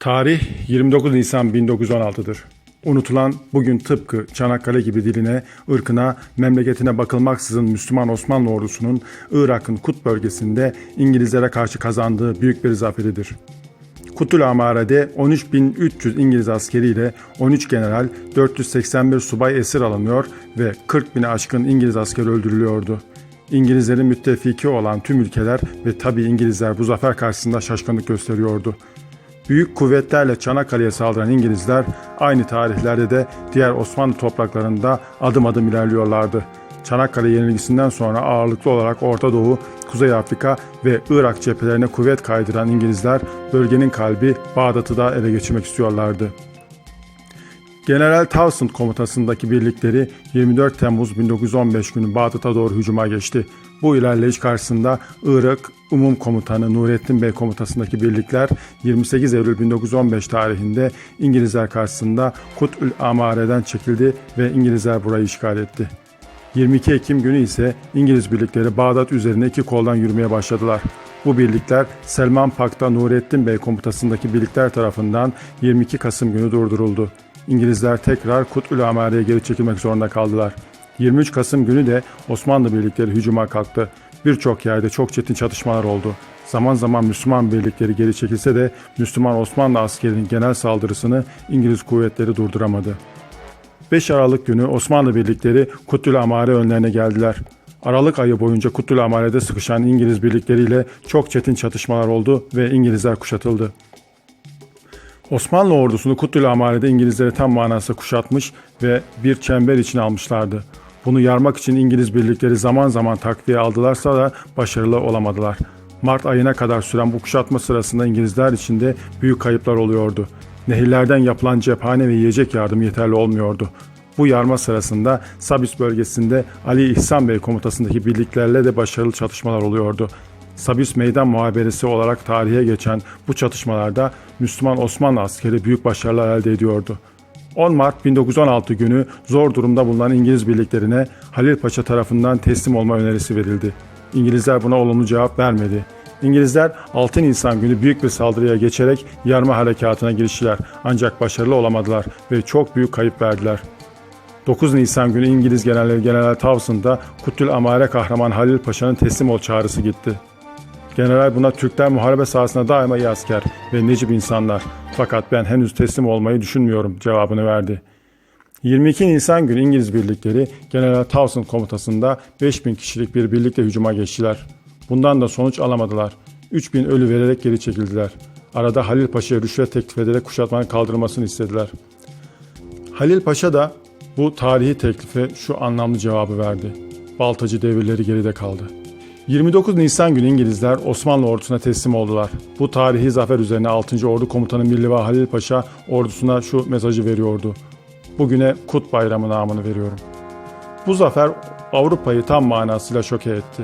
Tarih 29 Nisan 1916'dır. Unutulan bugün tıpkı Çanakkale gibi diline, ırkına, memleketine bakılmaksızın Müslüman Osmanlı ordusunun Irak'ın Kut bölgesinde İngilizlere karşı kazandığı büyük bir zaferidir. Kutul Amare'de 13.300 İngiliz askeriyle 13 general, 481 subay esir alınıyor ve 40 bini aşkın İngiliz askeri öldürülüyordu. İngilizlerin müttefiki olan tüm ülkeler ve tabi İngilizler bu zafer karşısında şaşkınlık gösteriyordu. Büyük kuvvetlerle Çanakkale'ye saldıran İngilizler aynı tarihlerde de diğer Osmanlı topraklarında adım adım ilerliyorlardı. Çanakkale yenilgisinden sonra ağırlıklı olarak Orta Doğu, Kuzey Afrika ve Irak cephelerine kuvvet kaydıran İngilizler bölgenin kalbi Bağdat'ı da ele geçirmek istiyorlardı. General Townsend komutasındaki birlikleri 24 Temmuz 1915 günü Bağdat'a doğru hücuma geçti. Bu ilerleyiş karşısında Irak Umum Komutanı Nurettin Bey komutasındaki birlikler 28 Eylül 1915 tarihinde İngilizler karşısında Kut'ül Amare'den çekildi ve İngilizler burayı işgal etti. 22 Ekim günü ise İngiliz birlikleri Bağdat üzerine iki koldan yürümeye başladılar. Bu birlikler Selman Pak'ta Nurettin Bey komutasındaki birlikler tarafından 22 Kasım günü durduruldu. İngilizler tekrar Kut'ül Amare'ye geri çekilmek zorunda kaldılar. 23 Kasım günü de Osmanlı birlikleri hücuma kalktı. Birçok yerde çok çetin çatışmalar oldu. Zaman zaman Müslüman birlikleri geri çekilse de Müslüman Osmanlı askerinin genel saldırısını İngiliz kuvvetleri durduramadı. 5 Aralık günü Osmanlı birlikleri Kutül Amare önlerine geldiler. Aralık ayı boyunca Kutül Amare'de sıkışan İngiliz birlikleriyle çok çetin çatışmalar oldu ve İngilizler kuşatıldı. Osmanlı ordusunu Kutül Amare'de İngilizleri tam manasıyla kuşatmış ve bir çember içine almışlardı. Bunu yarmak için İngiliz birlikleri zaman zaman takviye aldılarsa da başarılı olamadılar. Mart ayına kadar süren bu kuşatma sırasında İngilizler içinde büyük kayıplar oluyordu. Nehirlerden yapılan cephane ve yiyecek yardım yeterli olmuyordu. Bu yarma sırasında Sabis bölgesinde Ali İhsan Bey komutasındaki birliklerle de başarılı çatışmalar oluyordu. Sabis Meydan Muhaberesi olarak tarihe geçen bu çatışmalarda Müslüman Osmanlı askeri büyük başarılar elde ediyordu. 10 Mart 1916 günü zor durumda bulunan İngiliz birliklerine Halil Paşa tarafından teslim olma önerisi verildi. İngilizler buna olumlu cevap vermedi. İngilizler 6 Nisan günü büyük bir saldırıya geçerek yarma harekatına giriştiler ancak başarılı olamadılar ve çok büyük kayıp verdiler. 9 Nisan günü İngiliz Generali General Townsend'a Kutül Amare kahraman Halil Paşa'nın teslim ol çağrısı gitti. General buna Türkler muharebe sahasında daima iyi asker ve necip insanlar. Fakat ben henüz teslim olmayı düşünmüyorum cevabını verdi. 22 Nisan günü İngiliz birlikleri General Townsend komutasında 5000 kişilik bir birlikle hücuma geçtiler. Bundan da sonuç alamadılar. 3000 ölü vererek geri çekildiler. Arada Halil Paşa'ya rüşvet teklif ederek kuşatmanın kaldırılmasını istediler. Halil Paşa da bu tarihi teklife şu anlamlı cevabı verdi. Baltacı devirleri geride kaldı. 29 Nisan günü İngilizler Osmanlı ordusuna teslim oldular. Bu tarihi zafer üzerine 6. Ordu Komutanı Milliva Halil Paşa ordusuna şu mesajı veriyordu. Bugüne Kut Bayramı namını veriyorum. Bu zafer Avrupa'yı tam manasıyla şoke etti.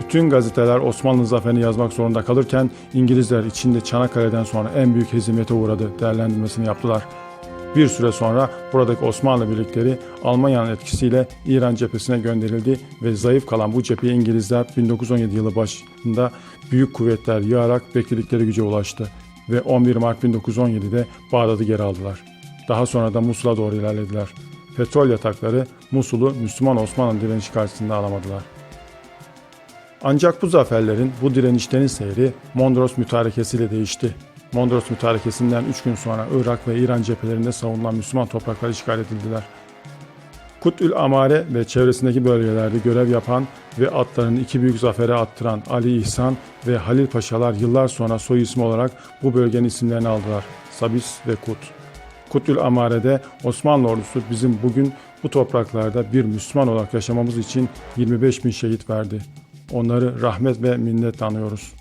Bütün gazeteler Osmanlı zaferini yazmak zorunda kalırken İngilizler içinde Çanakkale'den sonra en büyük hezimete uğradı değerlendirmesini yaptılar. Bir süre sonra buradaki Osmanlı birlikleri Almanya'nın etkisiyle İran cephesine gönderildi ve zayıf kalan bu cepheye İngilizler 1917 yılı başında büyük kuvvetler yığarak bekledikleri güce ulaştı ve 11 Mart 1917'de Bağdat'ı geri aldılar. Daha sonra da Musul'a doğru ilerlediler. Petrol yatakları Musul'u Müslüman Osmanlı direnişi karşısında alamadılar. Ancak bu zaferlerin, bu direnişlerin seyri Mondros mütarekesiyle değişti. Mondros mütarekesinden 3 gün sonra Irak ve İran cephelerinde savunulan Müslüman topraklar işgal edildiler. Kutül Amare ve çevresindeki bölgelerde görev yapan ve atlarını iki büyük zafere attıran Ali İhsan ve Halil Paşalar yıllar sonra soy ismi olarak bu bölgenin isimlerini aldılar. Sabis ve Kut. Kutül Amare'de Osmanlı ordusu bizim bugün bu topraklarda bir Müslüman olarak yaşamamız için 25 bin şehit verdi. Onları rahmet ve minnetle anıyoruz.